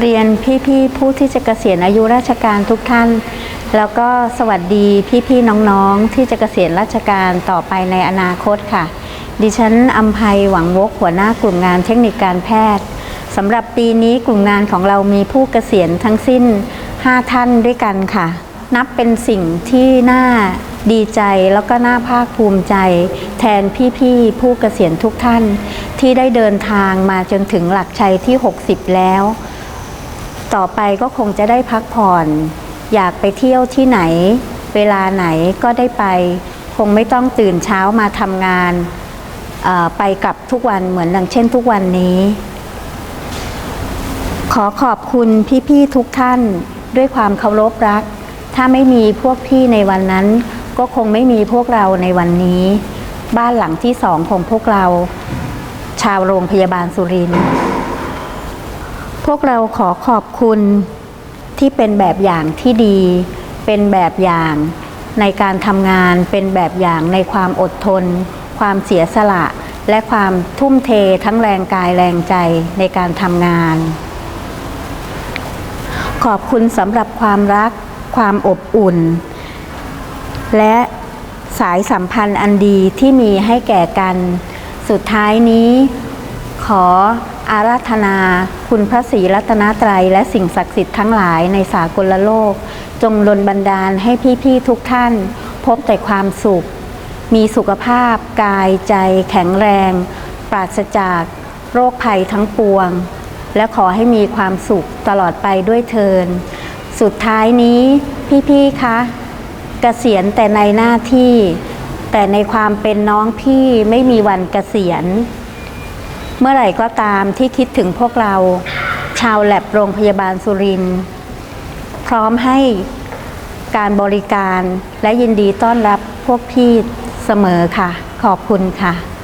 เรียนพี่ๆผู้ที่จะเกษียณอายุราชการทุกท่าน แล้วก็สวัสดีพี่ๆน้องๆที่จะเกษียณราชการต่อไปในอนาคตค่ะ ดิฉันอัมภัยหวังวกหัวหน้ากลุ่มงานเทคนิคการแพทย์สำหรับปีนี้กลุ่มงานของเรามีผู้เกษียณทั้งสิ้น 5 ท่านด้วยกันค่ะ นับเป็นสิ่งที่น่าดีใจแล้วก็น่าภาคภูมิใจ แทนพี่ๆผู้เกษียณทุกท่าน ที่ได้เดินทางมาจนถึงหลักชัยที่ 60 แล้ว ต่อไปก็คงจะได้พักผ่อน อยากไปเที่ยวที่ไหน เวลาไหนก็ได้ไป คงไม่ต้องตื่นเช้ามาทำงาน ไปกลับทุกวันเหมือนดังเช่นทุกวันนี้ ขอขอบคุณพี่ๆทุกท่านด้วยความเคารพรัก ถ้าไม่มีพวกพี่ในวันนั้น ก็คงไม่มีพวกเราในวันนี้ บ้านหลังที่สองของพวกเรา ชาวโรงพยาบาลสุรินทร์ พวกเราขอขอบคุณที่เป็นแบบอย่างที่ดี เป็นแบบอย่างในการทำงาน เป็นแบบอย่างในความอดทน ความเสียสละ และความทุ่มเททั้งแรงกายแรงใจในการทำงาน ขอบคุณสำหรับความรัก ความอบอุ่น และสายสัมพันธ์อันดีที่มีให้แก่กัน สุดท้ายนี้ขอ อาราธนา คุณพระศรีรัตนตรัย และสิ่งศักดิ์สิทธิ์ทั้งหลายในสากลโลก จงดลบันดาลให้พี่ๆทุกท่าน พบแต่ความสุข มีสุขภาพกายใจแข็งแรง ปราศจากโรคภัยทั้งปวง และขอให้มีความสุขตลอดไปด้วยเทิน สุดท้ายนี้พี่ๆคะเกษียณแต่ในหน้าที่ แต่ในความเป็นน้องพี่ไม่มีวันเกษียณ เมื่อไหร่ก็ตามที่คิดถึงพวกเรา ชาวแลบโรงพยาบาลสุรินทร์พร้อมให้การบริการและยินดีต้อนรับพวกพี่เสมอค่ะ ขอบคุณค่ะ